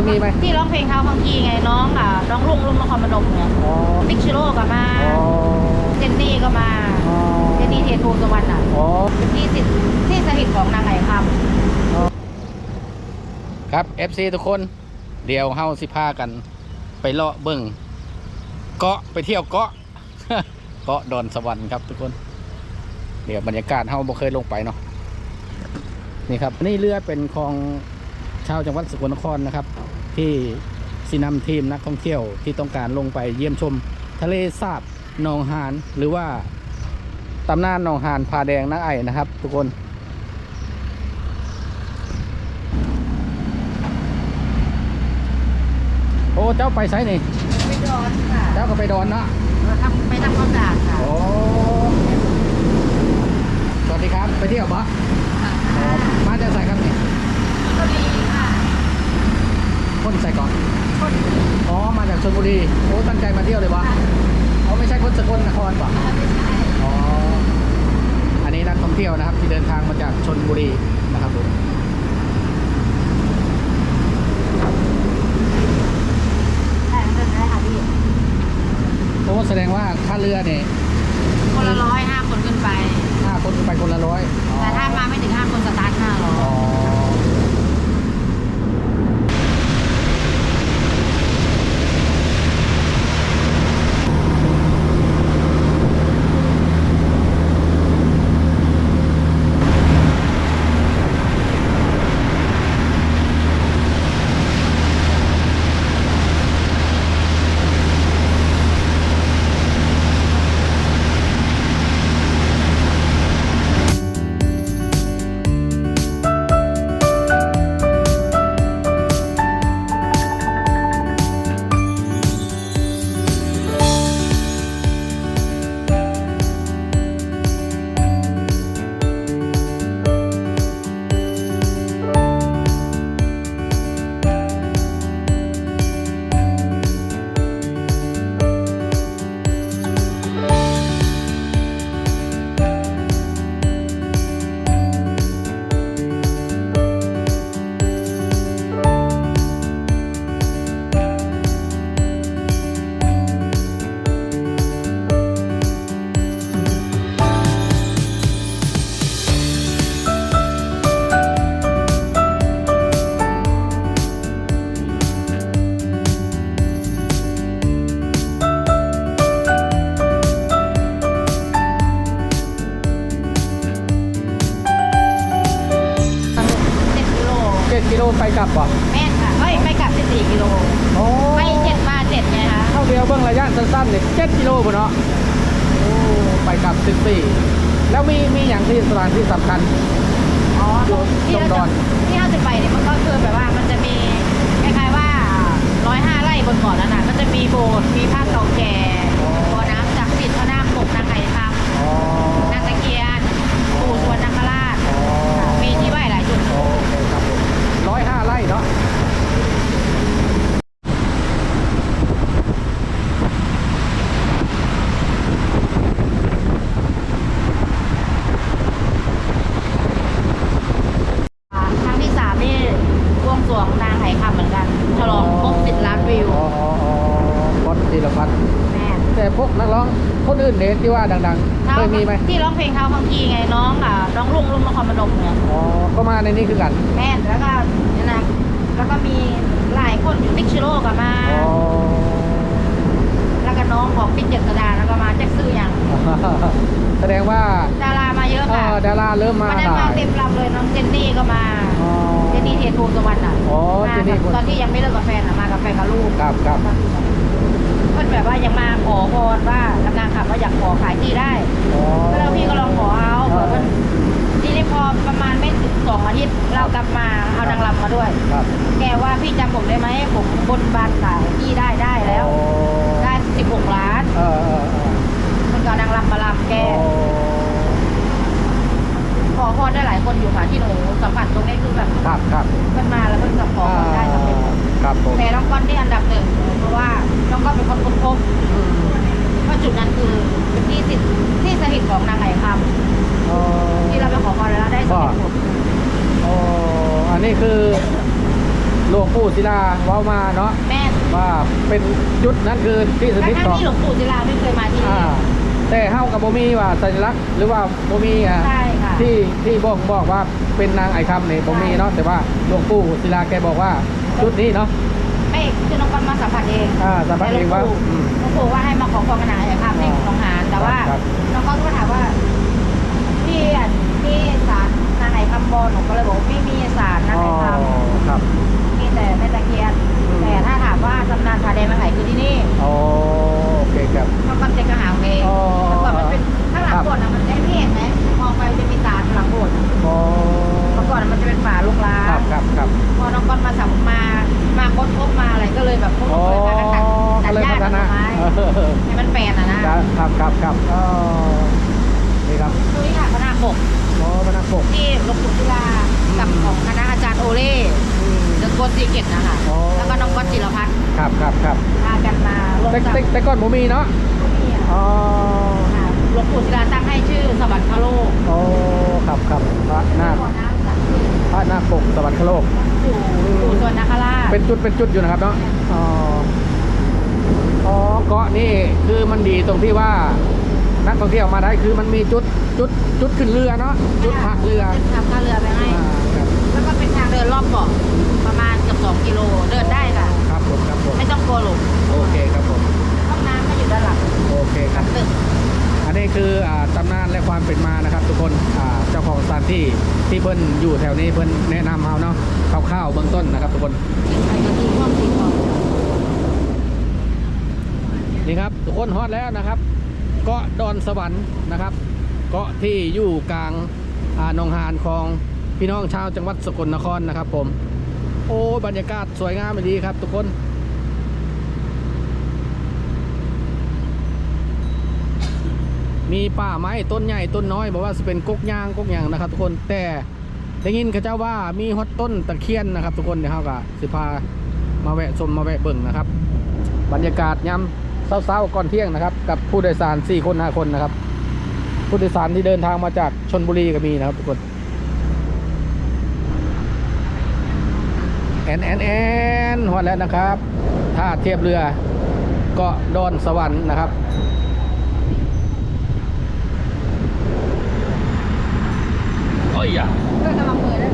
ยมีไหมที่ร้องเพลงเท้าบางทีไงน้องอะน้องลุงลุงนครพนมเนี่ยอ๋อบิ๊กชิโร่ก็มาอ๋อเจนนี่ก็มาอ๋อเจนนี่เทียนโพสวรรค์อะอ๋อที่สิทธิ์ที่สถิตของนางไก่คครับ FC ทุกคนเดี๋ยวเฮาสิพากัน ไปเลาะเบิ่งเกาะไปเที่ยวเกาะเกาะดอนสวรรค์ครับทุกคน เดี๋ยวบรรยากาศเฮาบ่เคยลงไปเนาะนี่ครับนี่เรือเป็นของชาวจังหวัดสกลนครนะครับ ที่สินำทีมนักท่องเที่ยวที่ต้องการลงไปเยี่ยมชม ทะเลสาบหนองหานหรือว่าตำนานหนองหานผาแดงนักไอนะครับ ทุกคนโอ้เจ้าไปไสนี่ำไปดอนค่ะเจ้าก็ไปดอนเนาะทำไปทำความสะอาดค่ะโอ้สวัสดีครับไปเที่ยวปะอ๋อมาจากไสครับนี่ ก็ดีค่ะ คนใส่ก่อนคนอ๋อ มาจากชลบุรี โอ้ ตั้งใจมาเที่ยวเลยวะอ๋อไม่ใช่คนสกลนครปะไม่ใช่อ๋อ อันนี้นักท่องเที่ยวนะครับ ที่เดินทางมาจากชนบุรีนะครับผมใช่ไม่ได้ค่ะพี่โอ้แสดงว่าค่าเรือเนี่ยคนละร้อยห้าคนขึ้นไปห้าคนไปคนละร้อยอ๋อแต่ถ้ามาไม่ถึงห้า กิโลไปกลับปะแม่นค่ะเฮ้ยไปกลับสิบสี่กิโลโอ้ไปเจ็ดมาเจ็ดไงคะเท่าเดียวเบื้องระยะสั้นๆเนี่ยเจ็ดกิโลปุ่นเนาะโอ้ไปกลับสิบสี่แล้วมีมีอย่างที่สถานที่สำคัญ อ๋ออยู่ที่เราตรงดอนจะที่เราจะไปเนี่ยมันก็คือแบบว่ามันจะมีคล้ายๆว่าร้อยห้าไร่บนเกาะนั้นน่ะก็จะมีโบสถ์มีภาพเก่าแก่บ่อ เนาะครั้งที่สามนี่บวงสรวงนางไหคำเหมือนกัน ฉลองครบสิบล้านวิว อ๋ออ๋ออ๋อบอสธีรพัฒน์แม่แต่พวกนักร้องคนอื่นเนี่ยที่ว่าดังๆ เคยมีไหมที่ร้องเพลงเท้าบางทีไงน้องอะน้องลุงลุงนครพนมเนี่ยอ๋อก็มาในนี้คือกัน แม่นแล้วก็นี่นะ แล้วก็มีหลายคนอยู่ติ๊กชิโร่ก็มา อ๋อแล้วก็น้องของติ๊กเจษดาแล้วก็มาแจ็คซื้ออย่างแสดงว่าดารามาเยอะเอ่ค่ะอดาราเริ่มมาวันนั้นหมาลายเต็มลำเลยน้องเจนนี่ก็มา อ๋อ เจนนี่เทียนโพสวรรค์อะอ๋อมาเจนนี่กับตอนที่ยังไม่เลิกกับแฟนอะมากับแฟนกับลูกครับครับเพื่อนแบบว่ายังมาขอพรว่ากำลังขับว่าอยากขอขายที่ได้ อ๋อ แล้วพี่ก็ลองขอเอาเผื่อมันทีนี้พอ ประมาณไม่ถึงสองอาทิตย์เรากลับมาเอานางรำมาด้วย ครับ แกว่าพี่จำผมได้ไหมผมบนบานขายที่ได้ได้แล้วอ๋อได้สิบหกล้านเออเออเออมันก็เอานางรำมาลำแกอ๋อขอพรได้หลายคนอยู่ค่ะที่หนู นนี้คือหลวงปู่ศิลาเว้ามาเนาะแม่นว่าเป็นจุดนั้นคือที่สทั้งถิตๆของที่หลวงปู่ศิลาไม่เคยมาที่อ่า นี่แต่เฮากับบ่มีว่าสัญลักษณ์หรือว่าบ่มีอะ ใช่ค่ะ ที่ที่บอกบอกว่าเป็นนางไอคำนี่บ่มีเนาะแต่ว่าหลวงปู่ศิลาแกบอกว่าจุดนี้เนาะไม่คือน้องกอนมาสัมผัสเองอ่าสัมผัสเองว่าแต่หลวงปู่อืม หลวงปู่ว่าให้มาขอความกระหน่ายครับที่หนองหา เดอะโกสีเกตนะคะอ๋อ แล้วก็น้องก้อนจิรพัฒน์ครับครับครับพากันมาลงแต่จากแต่แต่ก่อนผมมีเนาะที่นี่อะอ๋อค่ะหลวงปู่ศิลาตั้งให้ชื่อสวรรคโลกโอ้ครับครับพระนาคบ่อน้ำศักดิ์สิทธิ์พระนาคปกสวรรคโลก ปู่ปู่สวนนาคราชเป็นจุดเป็นจุดอยู่นะครับเนาะอ๋ออ๋อเกาะนี่คือมันดีตรงที่ว่านักท่องเที่ยวมาได้คือมันมีจุดจุดจุดขึ้นเรือเนาะจุดพักเรือจะทำท่าเรือไปให้ อ่าครับแล้วก็เป็นทางเดินรอบเกาะประมาณ เกือบสองกิโลเดินได้ค่ะ ครับผมครับผมไม่ต้องกลัวหลงโอเคครับผมห้องน้ำก็อยู่ด้านหลังโอเคคหรัลับ งตึก อันนี้คืออ่าตำนานและความเป็นมานะครับ ทุกคนอ่าเจ้าของสถานที่ที่เพิ่นอยู่แถวนี้เพิ่นแนะนำเราเนาะคร่าวๆเบื้องต้นนะครับ ทุกคนไปกันที่ห้องสีทองนี่ครับทุกคนฮอดแล้วนะครับ เกาะดอนสวรรค์นะครับ เกาะที่อยู่กลางอ่าหนองหานของพี่น้องชาวจังหวัดสกลนครนะครับ ผม โอ้ บรรยากาศสวยงามดีครับทุกคนมีป่าไม้ต้นใหญ่ต้นน้อยบอกว่าจะเป็นกกยางกกยางนะครับ ทุกคนแต่ได้ยินเขาเจ้าว่ามีฮอตต้นตะเคียนนะครับ ทุกคนเดี๋ยวเขาก็สิพามาแวะชมมาแวะเบิ่งนะครับ บรรยากาศยามเช้าๆก่อนเที่ยงนะครับ กับผู้โดยสาร4คน5คนนะครับ ผู้โดยสารที่เดินทางมาจากชนบุรีก็มีนะครับ ทุกคน อนแอนแอนฮอดแล้วนะครับท่าเทียบเรือเกาะดอนสวรรค์นะครับโอ้ยอะก็กำลังเปิดแล้ว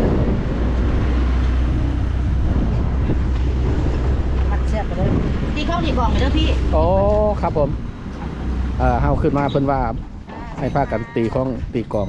มัดเชือกไปเลยตีเข้าตีกล่องไปเด้อพี่โอ้ครับผมเอ่อเฮาขึ้นมาเพิ่นว่าให้พากันตีของตีกลอง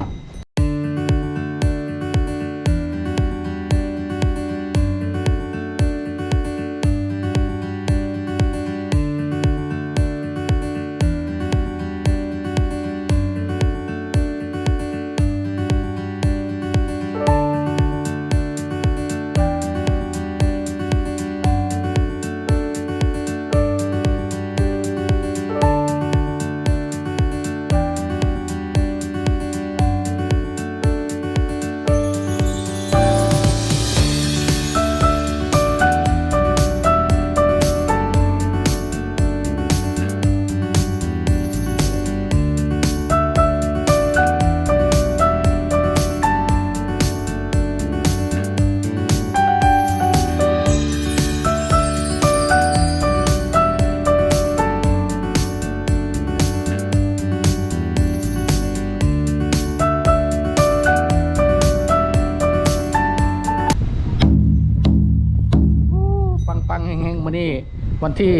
ที่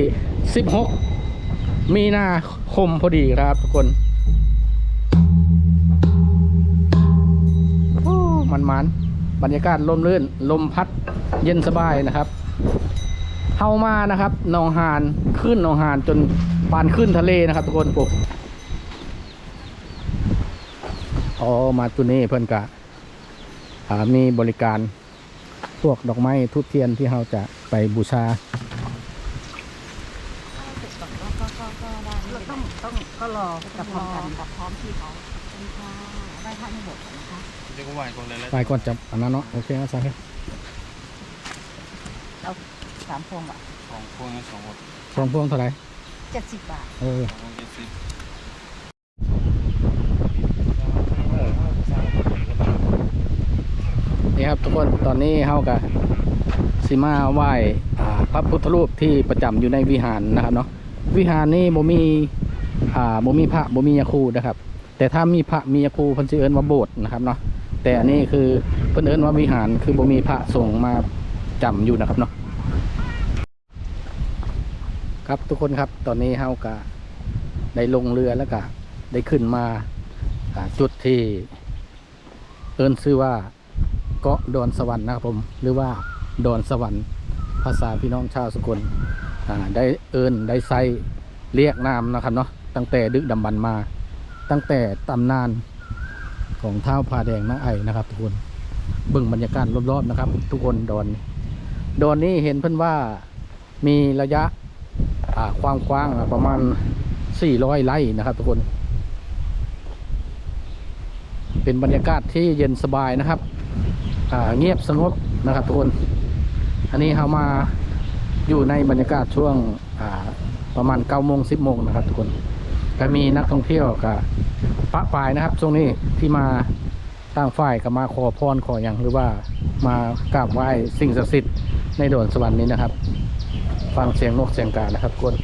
16 มีนาคมพอดีครับทุกคนมันมันบรรยากาศลมลื่น ลมพัดเย็นสบายนะครับเข้ามานะครับหนองหานขึ้นหนองหานจนปานขึ้นทะเลนะครับ ทุกคนปุ๊บอ๋อมาตัวนี้เพื่อนกะมีบริการพวกดอกไม้ทุบเทียนที่เราจะไปบูชาต้องต้องก็ รอกับพร้อมกันกับพร้อมที่เขาเป็นค่ะไหว้พระในโบสถ์ก่อนนะคะเรียกว่าไหวก่อนเลยแล้วไปก่อนจับอันนั้นเนาะโอเคนะสักเอาสามพวงบาทสองพวงนะสองหมดสองพวงเท่าไหร่เจ็ดสิบบาทเออ สองพวงเจ็ดสิบนี่ครับทุกคนตอนนี้เฮากับสิมาไหว้อ่าพระพุทธรูปที่ประจำอยู่ในวิหารนะครับเนาะวิหารนี้บ่มี อ่าบ่มีพระบ่มียาคูนะครับ แต่ถ้ามีพระมียาคูเพิ่นสิเอิ้นว่าโบสถ์นะครับเนาะแต่อันนี้คือเพิ่นเอิ้นว่าวิหารคือบ่มีพระสงฆ์มาจำอยู่นะครับเนาะครับทุกคนครับตอนนี้เฮาก็ได้ลงเรือแล้วก็ได้ขึ้นมาจุดที่เอิ้นชื่อว่าเกาะดอนสวรรค์นะครับผมหรือว่าดอนสวรรค์ ภาษาพี่น้องชาวสกลได้เอิ้นได้ใส่เรียกนามนะครับเนาะ ตั้งแต่ดึกดำบรรพ์มา ตั้งแต่ตำนานของเท้าผาแดงนางไอนะครับ ทุกคนเบิ่งบรรยากาศรอบๆนะครับ ทุกคนดอน ดอนนี้เห็นเพิ่อนว่ามีระยะความกว้างประมาณ 400 ไร่นะครับ ทุกคน เป็นบรรยากาศที่เย็นสบายนะครับเงียบสงบนะครับ ทุกคน อันนี้เรามาอยู่ในบรรยากาศช่วงประมาณ9โมง10โมงนะครับ ทุกคน ก็มีนักท่องเที่ยวกับปะปายนะครับช่วงนี้ที่มาต่างฝ่ายก็มาขอพรขออย่างหรือว่ามากราบไหว้สิ่งศักดิ์สิทธิ์ในโดนสวรรค์นี้นะครับ ฟังเสียงนกเสียงกานะครับทุกคน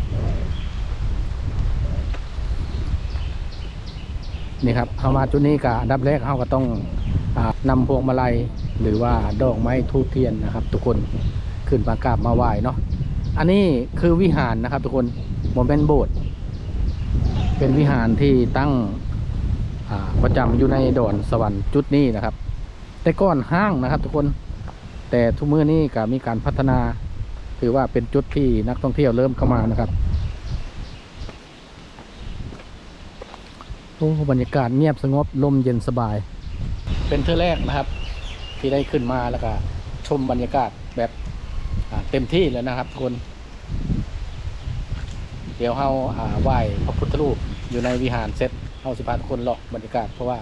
นี่ครับเข้ามาจุดนี้ก็อันดับแรกเขาก็ต้องอานำพวงมาลัยหรือว่าดอกไม้ทูบเทียนนะครับ ทุกคนขึ้นมากราบมาไหว้เนาะอันนี้คือวิหารนะครับ ทุกคนโมเมนโบสถ์ เป็นวิหารที่ตั้งประจำอยู่ในดอนสวรรค์จุดนี้นะครับ แต่ก่อนห้างนะครับ ทุกคนแต่ทุกมื้อนี้ก็มีการพัฒนา ถือว่าเป็นจุดที่นักท่องเที่ยวเริ่มเข้ามานะครับโอ้บรรยากาศเงียบสงบลมเย็นสบาย เป็นเทือแรกนะครับ ที่ได้ขึ้นมาแล้วก็ชมบรรยากาศแบบเต็มที่แล้วนะครับทุกคน เดี๋ยวเฮาอ่าไหว้พระพุทธรูปอยู่ในวิหารเสร็จเฮาสิพาทุกคนเลาะบรรยากาศเพราะว่า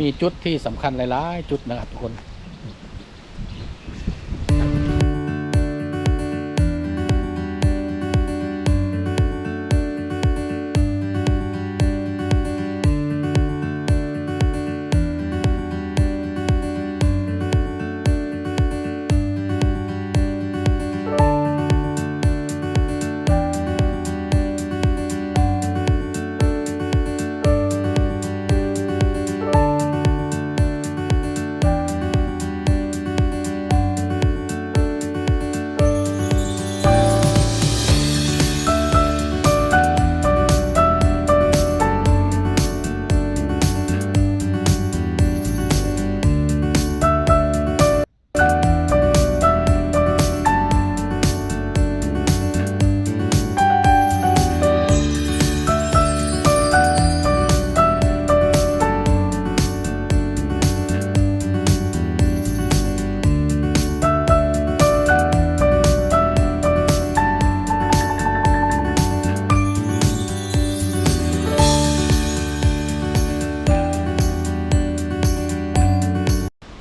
มีจุดที่สำคัญหลายๆ จุดนะครับทุกคน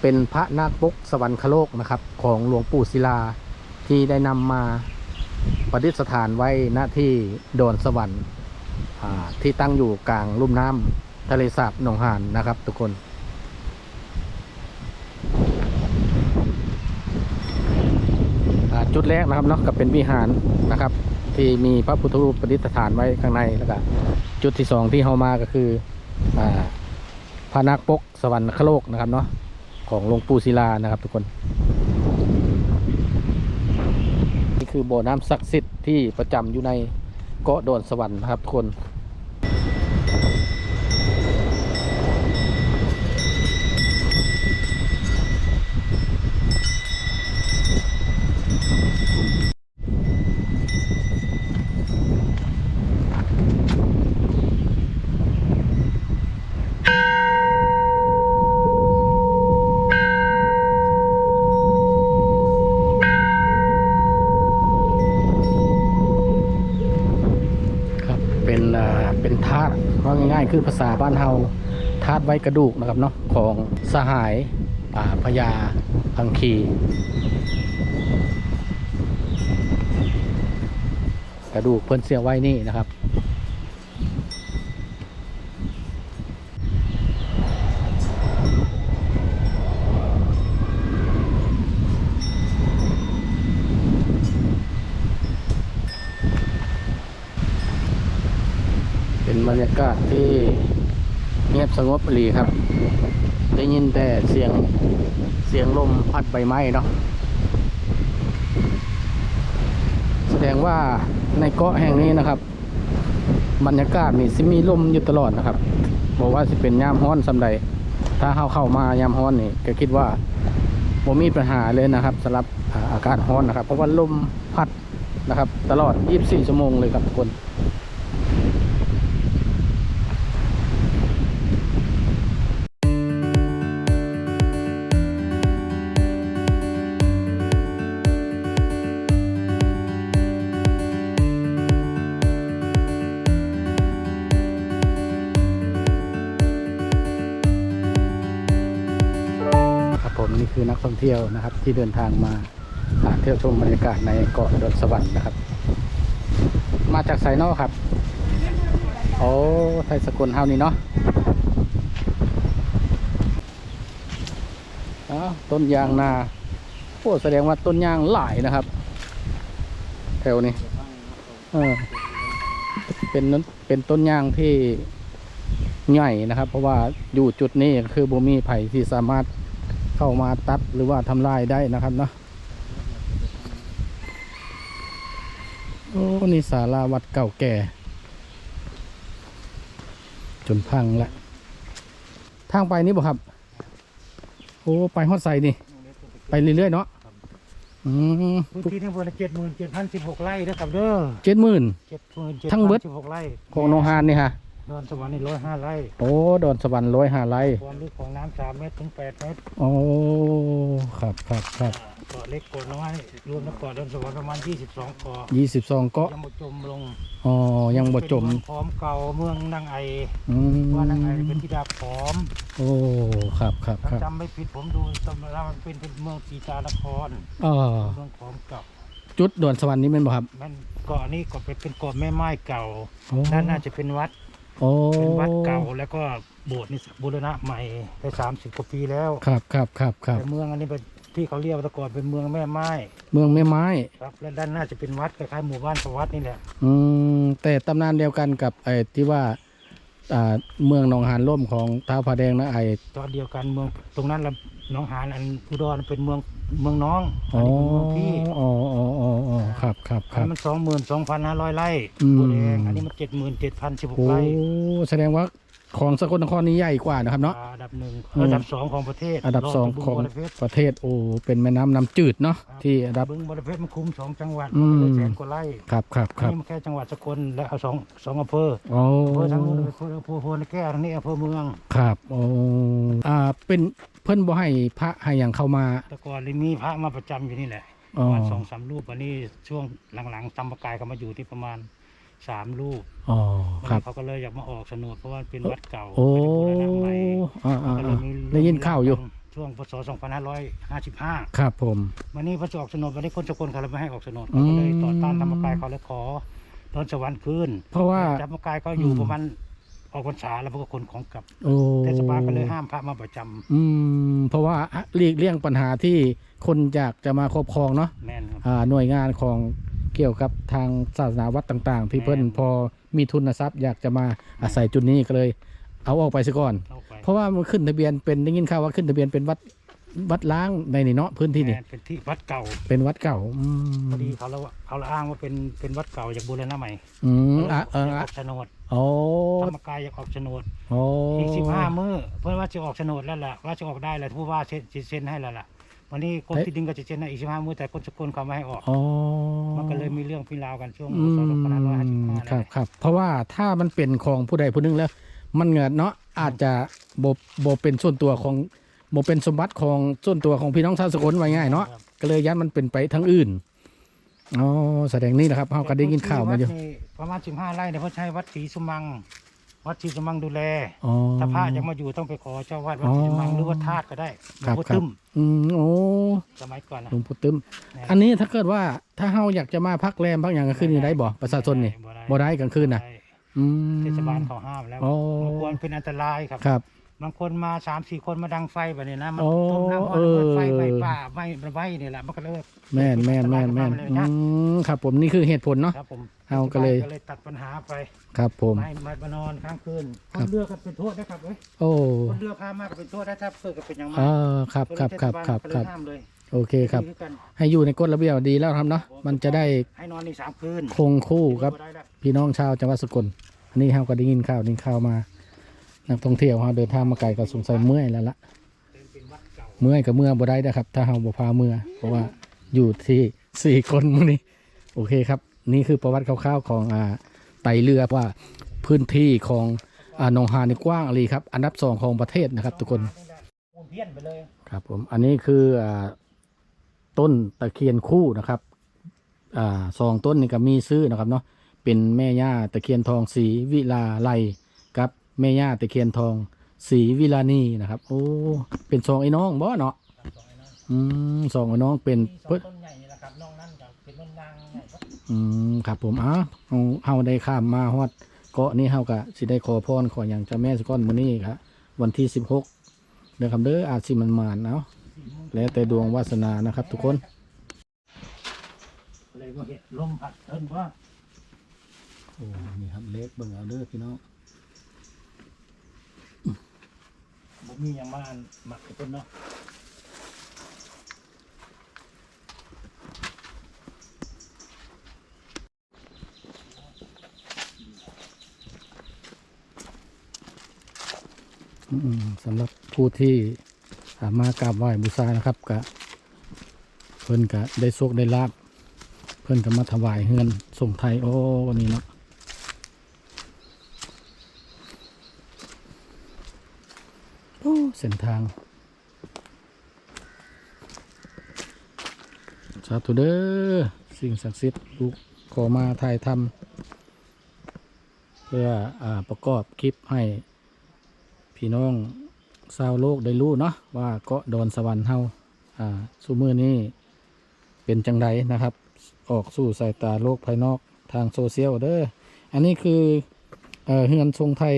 เป็นพระนาคปกสวรรคโลกนะครับ ของหลวงปู่ศิลาที่ได้นำมาประดิษฐานไว้ณที่โดอนสวรรค์ที่ตั้งอยู่กลางลุ่มน้ำทะเลสาบหนองหานนะครับ ทุกคนจุดแรกนะครับเนาะก็เป็นวิหารนะครับ ที่มีพระพุทธรูปประดิษฐานไว้ข้างในแล้วก็จุดที่สองที่เข้ามาก็คือพระนักปกสวรรคโลกนะครับเนาะ ของหลวงปู่ศิลานะครับทุกคน นี่คือบ่อน้ำศักดิ์สิทธิ์ที่ประจำอยู่ในเกาะโดอนสวรรค์นะครับทุกคน คือภาษาบ้านเฮาธาตุไว้กระดูกนะครับเนาะของสหายป่าพญาพังคีกระดูกเพิ่นเสียไว้นี่นะครับ บรรยากาศที่เงียบสงบอีหลีครับ ได้ยินแต่เสียงเสียงลมพัดใบไม้เนาะแสดงว่าในเกาะแห่งนี้นะครับ บรรยากาศนี่สิมีลมอยู่ตลอดนะครับบอกว่าสิเป็นยามฮ้อนสำใด ถ้าเข้าเข้ามายามฮ้อนนี่ก็คิดว่าผมมีปัญหาเลยนะครับสำหรับอาอากาศฮ้อนนะครับ เพราะว่าลมพัดนะครับ ตลอด 24 ชั่วโมงเลยครับทุกคน นักท่องเที่ยวนะครับ ที่เดินทางมาอ่าเที่ยวชมบรรยากาศในเกาะดอนสวรรค์นะครับ มาจากไซนอกครับโอ้ไทยสกุลเฮานี่เนาะต้นยางนาโอ้แสดงว่าต้นยางหลายนะครับ แถวนี้เออเป็นนั้นเป็นต้นยางที่ใหญ่นะครับ เพราะว่าอยู่จุดนี้คือบ่มีไผ่ที่สามารถ เข้ามาตัดหรือว่าทำลายได้นะครับเนาะโอ้นี่ศาลาวัดเก่าแก่ จนพังละทางไปนี่บ่ครับ โอ้ไปฮอดใส่นี่ ไปเรื่อยๆเนาะอืมพื้นที่ทั้งหมดเจ็ดหมื่นเจ็ดพันสิบหกไร่นะครับเด้อเจ็ดหมื่นเจ็ดหมื่นเจ็ดทั้งเบิพัดนสิบหกไร่ของโนฮานนี่ฮะ ดอนสวรรค์นี่ร้อยห้าไร่โอ้ดอนสวรรค์ร้อยห้าไร่ความลึกของน้ำสามเมตรถึงแปดเมตรโอ้ครับครับครับเกาะเล็กเกาะน้อยรวมทั้งเกาะดอนสวรรค์ประมาณยี่สิบสองเกาะยี่สิบสองเกาะยังบ่จมลงอ๋อยังบ่จมเป็นเองพร้อมเก่าเมืองนางไออืมว่านางไอเป็นธิดาพร้อม โอ้ครับครับถ้าครับจำไม่ผิดผมดูตำรามันเป็นเป็นเมืองปีจานครอ๋อเมืองพร้อมเก่าจุดดอนสวรรค์นี้เป็นบ่ครับมันเกาะนี้ก็เป็นเป็นเกาะแม่ไม้เก่าโอ้ด้านน่าจะเป็นวัดโอ้ เป็นวัดเก่าแล้วก็โบสถ์นี่บูรณะใหม่ไปสามสิบกว่าปีแล้วครับครับครับครับแต่เมืองอันนี้เป็นที่เขาเรียกว่าแต่ก่อนเป็นเมืองแม่ไม้ เมืองแม่ไม้ ครับและด้านหน้าจะเป็นวัดคล้ายๆหมู่บ้านประวัดนี่แหละอืมแต่ตำนานเดียวกันกับไอ้ที่ว่าอ่าเมืองหนองหานล่มของท้าวผาแดงนะไอ้ตอนเดียวกันเมืองตรงนั้นละหน้องหานอันอุดรเป็นเมือง เมืองน้องอัอ๋นอนี้เป็นเมืองพี่อ๋ออ๋ออ๋ออ๋อครับครับคอันรับนี้มันสองหมื่นสองพันห้าร้อยไร่อืม บัวแดงอันนี้มันเจ็ดหมื่นเจ็ดพันสิบหกโอ้ไร่แสดงว่าของสกลนครนี้ใหญ่กว่านะครับเนาะ อันดับหนึ่งอืม อันดับสองของประเทศอันดับสองรของบึบรเพชรประเทศโอ้เป็นแม่น้ำน้ำจืดเนาะที่อันดับ บึงบรเพชรมันคุมสองจังหวัดอืม เลยแสนกว่าไร่ครับครับคอันรับนี้มันแค่จังหวัดสกลและเอาสองสองอำเภอโอ้อำเภอทางนู้นอำเภออำเภอโพนแก้วทางนี้อำเภอเมือง ครับโอ้อ่าเป็น เพิ่นบ่ให้พระให้หยังเข้ามา แต่ก่อนนี่มีพระมาประจำอยู่นี่แหละอ๋ปอระมาณสองสามรูปวันนี้ช่วงหลังๆตำปะกายเขามาอยู่ที่ประมาณสามรูปอ๋อวันครับ นี้เขาก็เลยอยากมาออกโฉนดเพราะว่าเป็นวัดเก่าโอ้ไม่ได้บูรณะใหม่อ่าอ่าก็เลอ่ายมีได้ยินข่าวอยู่ ช่วงพศ2555 ครับผม วันนี้พระจะออกโฉนดวันนี้คนสกลเขาเลยไม่ให้ออกโฉนดเขาก็เลยอืม ต่อต้านธรรมกายเขาเลยขอตอนสวรรค์คืนเพราะว่า ธรรมกายก็อยู่อืม ประมาณ ออกพรรษาแล้วพวกคนของกลับโอ้เทศบาลก็เลยห้ามพระมาประจำอืม เพราะว่าหลีกเลี่ยงปัญหาที่คนอยากจะมาครอบครองเนาะแม่นครับ อ่าหน่วยงานของเกี่ยวกับทางศาสนาวัดต่างๆ ที่เพิ่นแม่น พอมีทุนทรัพย์อยากจะมาอาศัยจุดนี้ก็เลย เอาออกไปซะก่อน เข้าไปเพราะว่ามันขึ้นทะเบียนเป็นได้ยินข่าวว่าขึ้นทะเบียนเป็นวัดวัดล้างในนี่เนาะพื้นที่นี่แม่นเป็นที่วัดเก่าเป็นวัดเก่าอืมพอดีเขาละเขาละอ้างว่าเป็นเป็นวัดเก่าอยากบูรณะใหม่อืมอะเอออยากออะอกโฉนด โอ้ธรรมกายอยากออกโฉนดโอ้อีกสิบห้ามื้อเพื่อนว่าจะออกโฉนดแล้วล่ะว่าจะออกได้แล้วผู้ว่าเซ็นจะเซ็นให้แล้วล่ะวันนี้กรมที่ดินก็จะเซ็นให้อีกสิบห้ามื้อแต่คนสกลเขาไม่ให้ออกอ๋อมันก็เลยมีเรื่องพิราวกันช่วงอืพศสองพันห้าร้อยห้าสิบมห้าครับครับ เพราะว่าถ้ามันเป็นของผู้ใดผู้หนึงแล้ว มันเงินเนาะอาจจะโบโบเป็นส่วนตัวของโบเป็นสมบัติของส่วนตัวของพี่น้องชาวสกลไว้ง่ายเนาะก็เลยยันมันเป็นไปทั้งอื่น อ๋อแสดงนี่นะครับเขาก็ได้ยินข่าวมาอยู่วัดนี่ประมาณสิบห้าไร่เนี่ยเขาใช้วัดศรีสุมัง วัดศรีสุมังดูแลอ๋อถ้าพระยังมาอยู่ต้องไปขอเจ้าวาดวัดศรีสุมังอ๋อหรือว่าทาสก็ได้หลควรังบพ่อครับตึ้มอืมโอ้สมัยก่อนนะหลวงปู่ตึมแน่อันนี้ถ้าเกิดว่าถ้าเฮาอยากจะมาพักแรมพักอย่างกลางคืนนี่ได้บ่ประชาชนนี่บ่ได้กลางคืนน่ะได้อืมเทศบาลเขาห้ามแล้วอ๋อมันควรเป็นอันตรายครับครับ บางคนมาสามสี่คนมาดังไฟแบบนี้นะมันโอ้ต้มน้ำร้อนเออเปิดไฟไฟป่าไฟไฟนี่แหละมันก็เลยแม่นแม่นแม่นแม่นเลยอืนะมครับ ผมนี่คือเหตุผลเนาะ ครับผมเอาก็เลย ก็เลยตัดปัญหาไปครับ ผม ไม่มามานอนค้างคืนคครันบเลือกก็เป็นโทษนะครับเว้ยโอ้คนเลือกพามากก็เป็นโทษได้ถ้าเพื่อก็เป็นอย่างมากอ่าครับครับครับครับก็เลครัยบ ห้ามเลยโอเคครับอกันให้อยู่ในกฎระเบียบดีแล้วครับเนาะมันจะได้ให้นอนนี่สามคืนคงคู่ครับ ได้แล้วพี่น้องชาวจังหวัดสกลอันนี้เฮาก็ได้ยินข่าวได้ยินข่าวมา นักท่องเที่ยวเฮาเดินทางมาไกลก็สงสัยเมื่อยแล้วละเป็นวัดเก่าเมื่อยกับเมื่อบ่ได้นะครับ ถ้าเฮาบ่พาเมื่อ เพราะว่าอยู่ที่สี่คนมื้อนี้โอเคครับ นี่คือประวัติคร่าวๆของอ่าไตเรือว่าพื้นที่ของอ่าหนองหานี่กว้างอะไรครับ อันดับสองของประเทศนะครับ ทุกคนเพี้ยนไปเลยครับผมอันนี้คืออ่าต้นตะเคียนคู่นะครับอ่าสองต้นนี่ก็มีซื้อนะครับเนาะเป็นแม่ย่าตะเคียนทองสีวิลาไล แม่ย่าตะเคียนทองสีวิลานีนะครับ โอ้ เป็นสองไอ้น้องบ่เนาะครับสองไอ้น้องอืมสองไอ้น้องเป็นมีสองเพิ่นต้นใหญ่นี่แหละครับนอกนั้นก็เป็นต้นยางใหญ่ครับอืมครับผมอะเอาเฮาได้ข้ามมาฮอดเกาะนี้เฮาก็สิได้ขอพรขออย่างเจ้าแม่สก้อนมื้อนี้ครับวันที่16เด้อครับเด้ออาจสิมันมานๆเนาะแล้วแต่ดวงวาสนานะครับ ทุกคนเลยว่าเห็ดลมพัดเอิ้นว่าโอ้นี่ครับเล็กเบิ่งเอาเด้อพี่น้อง มีอย่างมาหมักกับต้นเนาะสำหรับผู้ที่ามากราบไหว้บูชานะครับก็เพิ่นก็ได้โชคได้ลาบเพิ่นก็มาถวายเฮือนส่งไทยโอ้นี่เนาะโอ้ เส้นทาง สาธุเด้อสิ่งศักดิ์สิทธิ์ลูกขอมาถ่ายทำเพื่ออประกอบคลิปให้พี่น้องชาวโลกได้รู้เนาะว่าเกาะดอนสวรรค์เฮาอ่าซูมือนี้เป็นจังไดนะครับ ออกสู่สายตาโลกภายนอกทางโซเชียลเด้ออันนี้คือเออเฮือนทรงไทย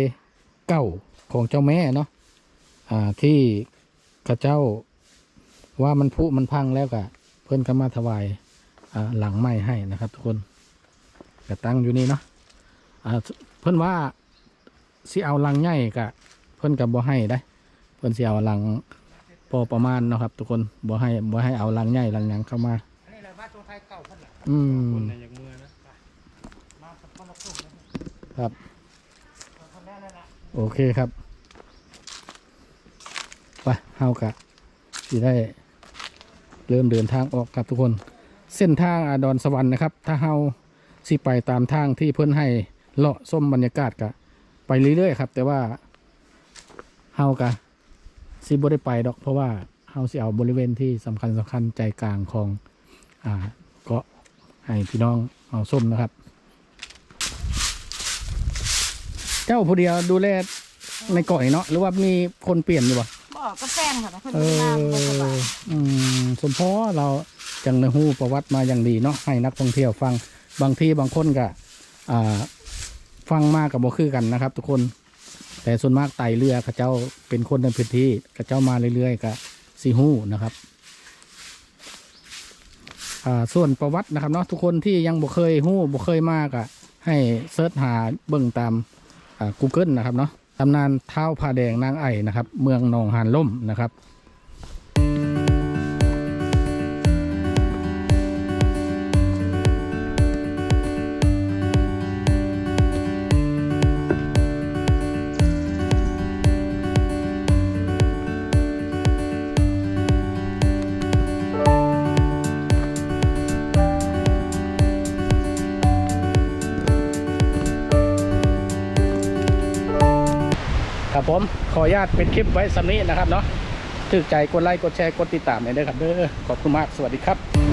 เก่าของเจ้าแม่เนาะ อ่าที่ข้าเจ้าว่ามันผุมันพังแล้วก็เพิ่นก็มาถวายอ่าหลังไม้ให้นะครับ ทุกคนก็ตั้งอยู่นี่เนาะอ่าเพิ่นว่าสิเอาลังใหญ่กะเพิ่นกับบ่ให้ได้ เพิ่นสิเอาลังพอประมาณเนาะครับ ทุกคนบ่ให้บ่ให้เอาลังใหญ่ลังหยังเข้ามาอันนี้แหละวัดตรงไทยเก่าคนละอืมคนในยักมือนะมาสักคนละกลุ่มนะครับคนแรกนั่นแหละโอเคครับ ไปเฮากะสิได้เริ่มเดินทางออกครับทุกคน เส้นทางอาดอนสวรรค์นะครับ ถ้าเฮาสิไปตามทางที่เพิ่อนให้เลาะส้มบรรยากาศกะ ไปเรื่อยๆครับ แต่ว่าเฮากะสิบ่ได้ไปดอก เพราะว่าเฮาสิเอาบริเวณที่สำคัญสำคัญใจกลางของอ่าเกาะให้พี่น้องเอาส้มนะครับ เจ้าผู้เดียวดูแลในเกาะนี่เนาะหรือว่ามีคนเปลี่ยนอยู่บ่ บอกก็แฟนค่ะเพื่อนเอน้ำบนสบาอยอืมสมพอเราจังในหูประวัติมาอย่างดีเนาะให้นักท่องเที่ยวฟังบางทีบางคนก็อ่า ฟังมากกับบ่คือกันนะครับ ทุกคน แต่ส่วนมากไต่เรือเขาเจ้าเป็นคนในพื้นที่เขาเจ้ามาเรื่อยๆกับซีฮู้นะครับอ่าส่วนประวัตินะครับเนาะทุกคนที่ยังบ่เคยฮู้บ่เคยมากอะให้เสิร์ชหาเบิ่งตามอ่า Google นะครับเนาะ ตำนานเท้าผาแดงนางไอนะครับ เมืองหนองหานล่มนะครับ ออนุญาตเป็นคลิปไว้สำนี้นะครับเนาะถือใจกดไลค์กดแชร์กดติดตามเน่ยด้วยครับเด้อขอบคุณมากสวัสดีครับ